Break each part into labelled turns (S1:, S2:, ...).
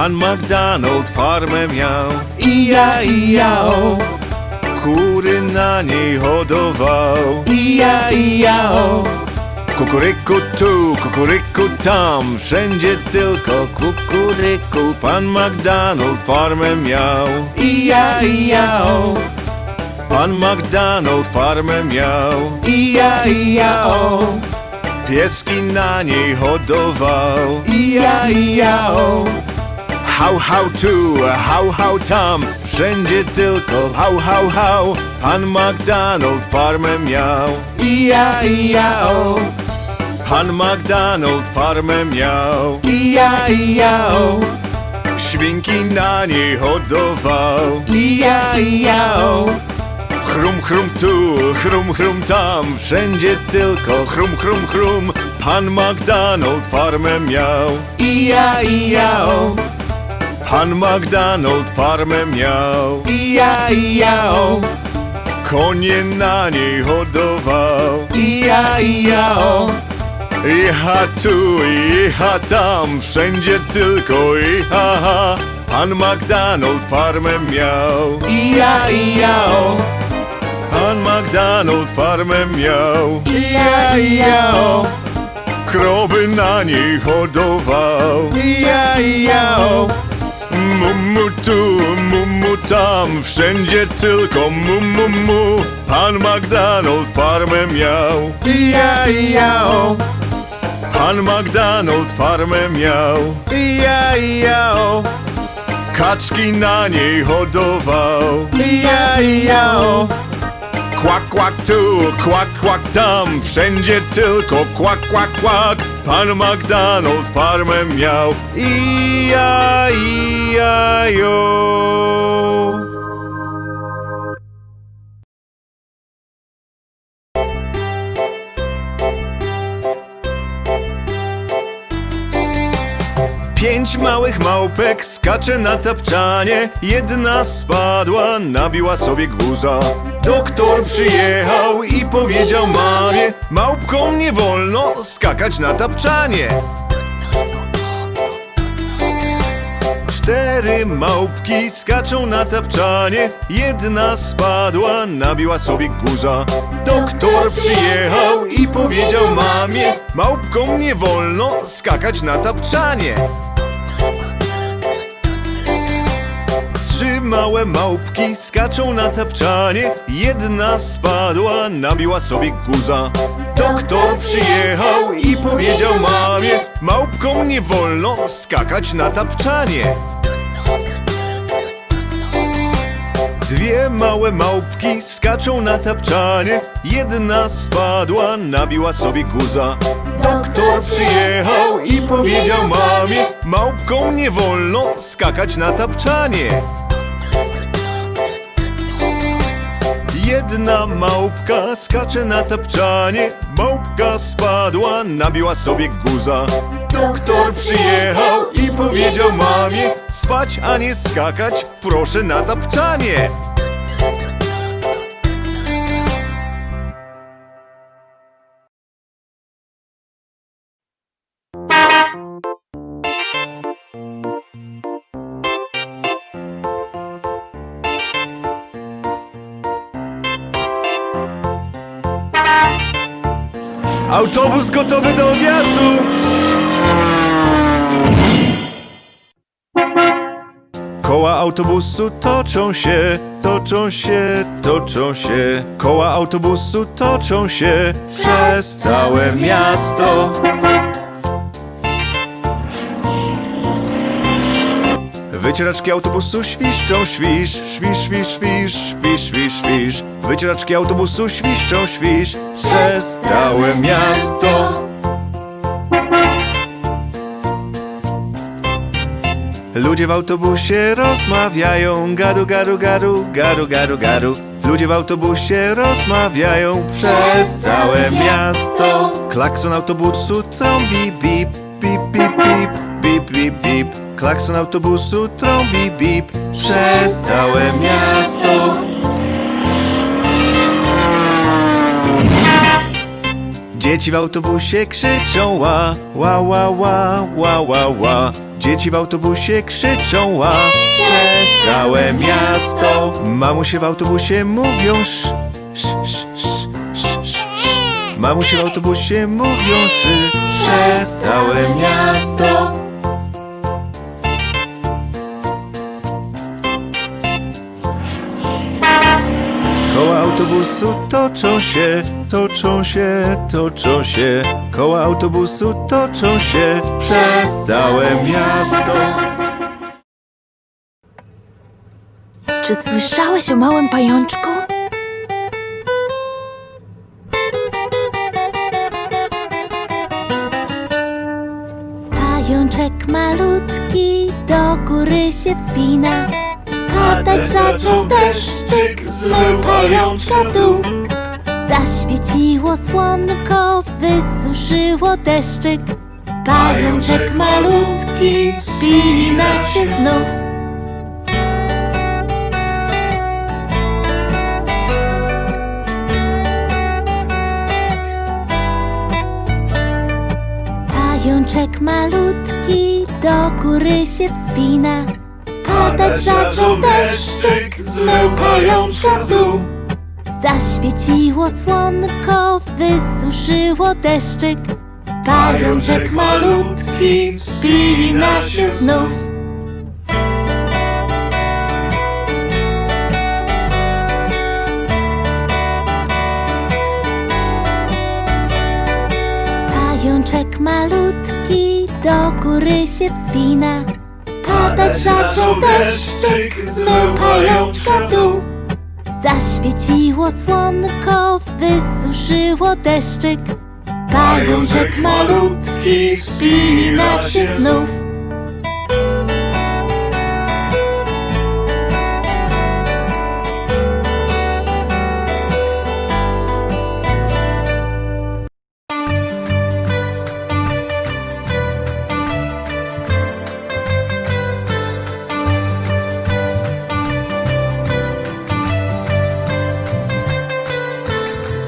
S1: Pan McDonald farmę miał. Ija, ija, o. Kury na niej hodował. Ija, ija, o. Kukuryku tu, kukuryku tam Wszędzie tylko kukuryku. Pan McDonald farmę miał. Ija, ija, o. Pan McDonald farmę miał. Ija, ija, o. Pieski na niej hodował. Ija, ija, o Hał, hał tu, hał, hał tam. Wszędzie tylko hał, hał, hał Pan McDonald farmę miał. Ija, ija, o. Pan McDonald farmę miał. Ija, ija, o. Świnki na niej hodował. Ija, ija, o. Chrum, chrum tu, chrum, chrum tam. Wszędzie tylko chrum, chrum, chrum. Pan McDonald farmę miał. Ija, ija, o Pan McDonald farmę miał. Ija, ija, o. Konie na niej hodował. Ija, ija, o. Icha tu, icha tam Wszędzie tylko iha, ha Pan McDonald farmę miał. Ija, ija, o. Pan McDonald farmę miał. Ija, ija, o. Kroby na niej hodował. Ija, ija, o Mumu tu, mumu tam Wszędzie tylko mumu, mu. Pan McDonald farmę miał. Ija, ija, o. Pan McDonald farmę miał. Ija, ija, o. Kaczki na niej hodował. Ija, ija, o Kłak, kłak tu, kłak, kłak tam. Wszędzie tylko kłak, kłak, kłak Pan McDonald farmę miał. Ija, ija, jo. Pięć małych małpek skacze na tapczanie. Jedna spadła, nabiła sobie guza Doktor przyjechał i powiedział mamie Małpkom nie wolno skakać na tapczanie. Cztery małpki skaczą na tapczanie. Jedna spadła, nabiła sobie guza Doktor przyjechał i powiedział mamie Małpkom nie wolno skakać na tapczanie Trzy małe małpki skaczą na tapczanie. Jedna spadła, nabiła sobie guza. Doktor przyjechał i powiedział mamie Małpkom nie wolno skakać na tapczanie. Dwie małe małpki skaczą na tapczanie. Jedna spadła, nabiła sobie guza. Doktor przyjechał i powiedział mamie Małpkom nie wolno skakać na tapczanie Jedna małpka skacze na tapczanie. Małpka spadła, nabiła sobie guza. Doktor przyjechał i powiedział mamie Spać, a nie skakać, proszę na tapczanie Autobus gotowy do odjazdu! Koła autobusu toczą się, toczą się, toczą się. Koła autobusu toczą się przez całe miasto. Wycieraczki autobusu świszczą, świsz, świsz, świsz, świsz, świsz, świsz, świsz. Wycieraczki autobusu świszczą, świsz przez całe miasto. Ludzie w autobusie rozmawiają, garu, garu, garu, garu, garu, garu. Ludzie w autobusie rozmawiają przez całe miasto. Klakson autobusu trąbi bip, bip, bip, bip, bip, bip, bip. Klakson autobusu trąbi bip przez całe miasto. Dzieci w autobusie krzyczą ła, ła, ła, ła, ła, ła, ła. Dzieci w autobusie krzyczą ła przez całe miasto. Mamusie w autobusie mówią sz, sz, sz, sz, sz, sz, sz. Mamusie w autobusie mówią szy przez całe miasto. Autobusu toczą się, toczą się, toczą się. Koła autobusu toczą się przez całe miasto.
S2: Czy słyszałeś o małym pajączku? Pajączek malutki do góry się wspina. Padać zaczął deszczyk, zmył pajączka w dół. Zaświeciło słonko, wysuszyło deszczyk. Pajączek malutki wspina się znów. Pajączek malutki do góry się wspina. Padać zaczął deszczyk, zmył pajączka w dół. Zaświeciło słonko, wysuszyło deszczyk. Pajączek malutki wspina się znów. Pajączek malutki do góry się wspina. Padać zaczął deszczyk, zmył pajączka w dół. Zaświeciło słonko, wysuszyło deszczyk. Pajączek malutki wspina się znów.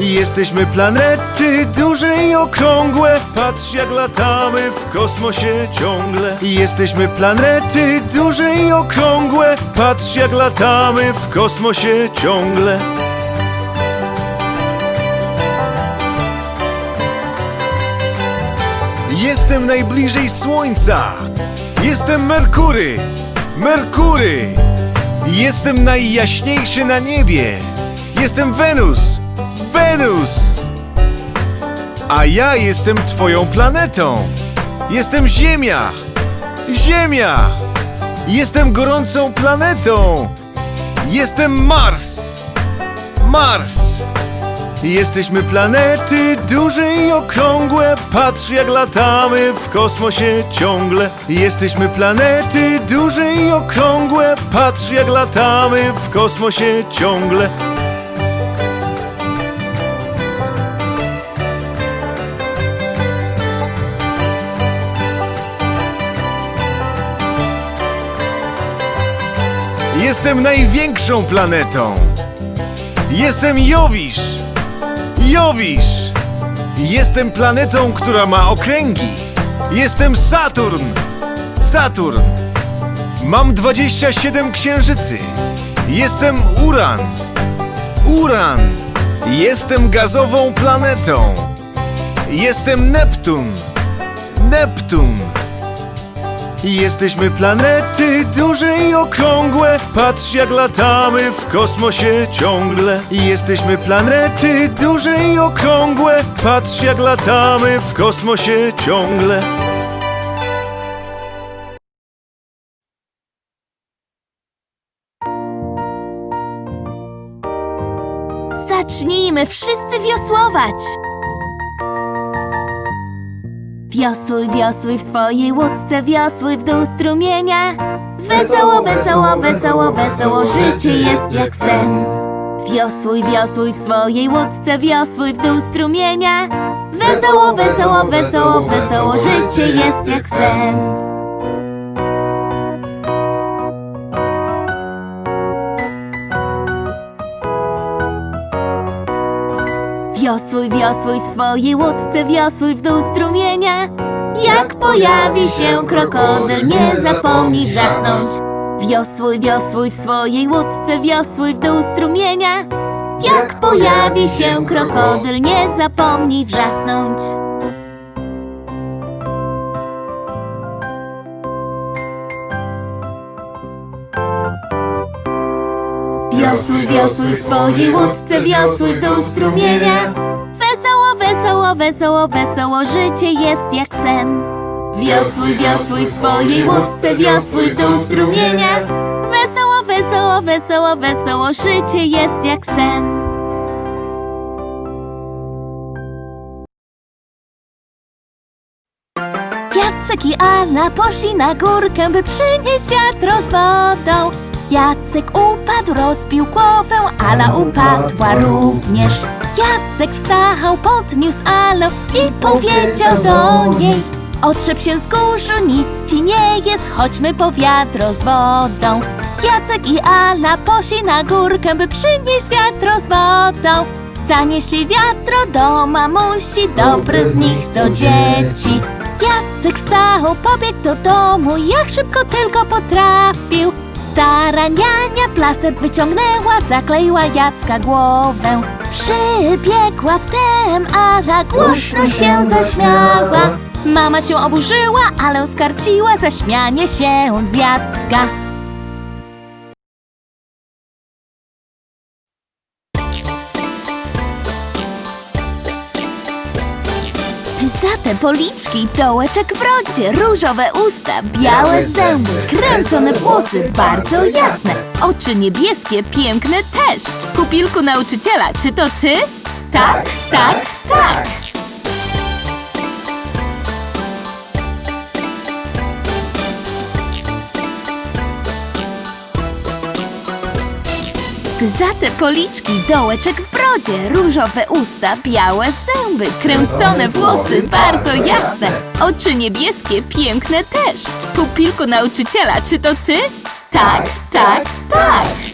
S1: Jesteśmy planety duże i okrągłe. Patrz jak latamy w kosmosie ciągle. Jesteśmy planety duże i okrągłe. Patrz jak latamy w kosmosie ciągle. Jestem najbliżej Słońca. Jestem Merkury. Merkury. Jestem najjaśniejszy na niebie. Jestem Wenus Wenus! A ja jestem twoją planetą. Jestem Ziemia. Ziemia! Jestem gorącą planetą. Jestem Mars. Mars! Jesteśmy planety duże i okrągłe Patrz jak latamy w kosmosie ciągle Jesteśmy planety duże i okrągłe Patrz jak latamy w kosmosie ciągle Jestem największą planetą. Jestem Jowisz. Jowisz. Jestem planetą, która ma okręgi. Jestem Saturn. Saturn. Mam 27 księżycy. Jestem Uran. Uran. Jestem gazową planetą. Jestem Neptun. Neptun. Jesteśmy planety duże i okrągłe. Patrz jak latamy w kosmosie ciągle. Jesteśmy planety duże i okrągłe. Patrz jak latamy w kosmosie ciągle.
S2: Zacznijmy wszyscy wiosłować! Wiosłuj, wiosłuj w swojej łódce, wiosłuj w dół strumienia. Wesoło, wesoło, wesoło, wesoło, życie jest jak sen. Wiosłuj, wiosłuj w swojej łódce, wiosłuj w dół strumienia. Wesoło, wesoło, wesoło, wesoło, życie jest jak sen. Wiosłuj, wiosłuj w swojej łódce, wiosłuj w dół strumienia. Jak pojawi się krokodyl, nie zapomnij wrzasnąć. Wiosłuj, wiosłuj w swojej łódce, wiosłuj w dół strumienia. Jak pojawi się krokodyl, nie zapomnij wrzasnąć. Wiosłuj, wiosłuj w swojej łódce, wiosłuj w dół strumienia. Wesoło, wesoło, wesoło, wesoło, życie jest jak sen. Wiosłuj, wiosłuj w swojej łódce, wiosłuj w dół strumienia. Wesoło, wesoło, wesoło, wesoło, życie jest jak sen. Jacek i Ala poszli na górkę, by przynieść wiatro z wodą. Jacek upadł, rozbił głowę, Ala upadła również. Jacek wstał, podniósł Alę i powiedział do niej Otrzep się z kurzu, nic ci nie jest, chodźmy po wiatro z wodą. Jacek i Ala poszli na górkę, by przynieść wiatro z wodą. Zanieśli wiatro do mamusi, dobre z nich do dzieci. Jacek wstał, pobiegł do domu, jak szybko tylko potrafił. Stara niania plaster wyciągnęła, zakleiła Jacka głowę. Przybiegła wtem, Ala głośno się zaśmiała. Mama się oburzyła, ale skarciła zaśmianie się z Jacka. Pyzate policzki, dołeczek w rodzie, różowe usta, białe zęby, kręcone włosy, bardzo jasne, oczy niebieskie, piękne też. Pupilku nauczyciela, czy to ty? Tak, tak, tak. Pyzate policzki, dołeczek w brodzie, różowe usta, białe zęby, kręcone włosy, bardzo jasne, oczy niebieskie, piękne też. Pupilku nauczyciela, czy to ty? Tak, tak, tak.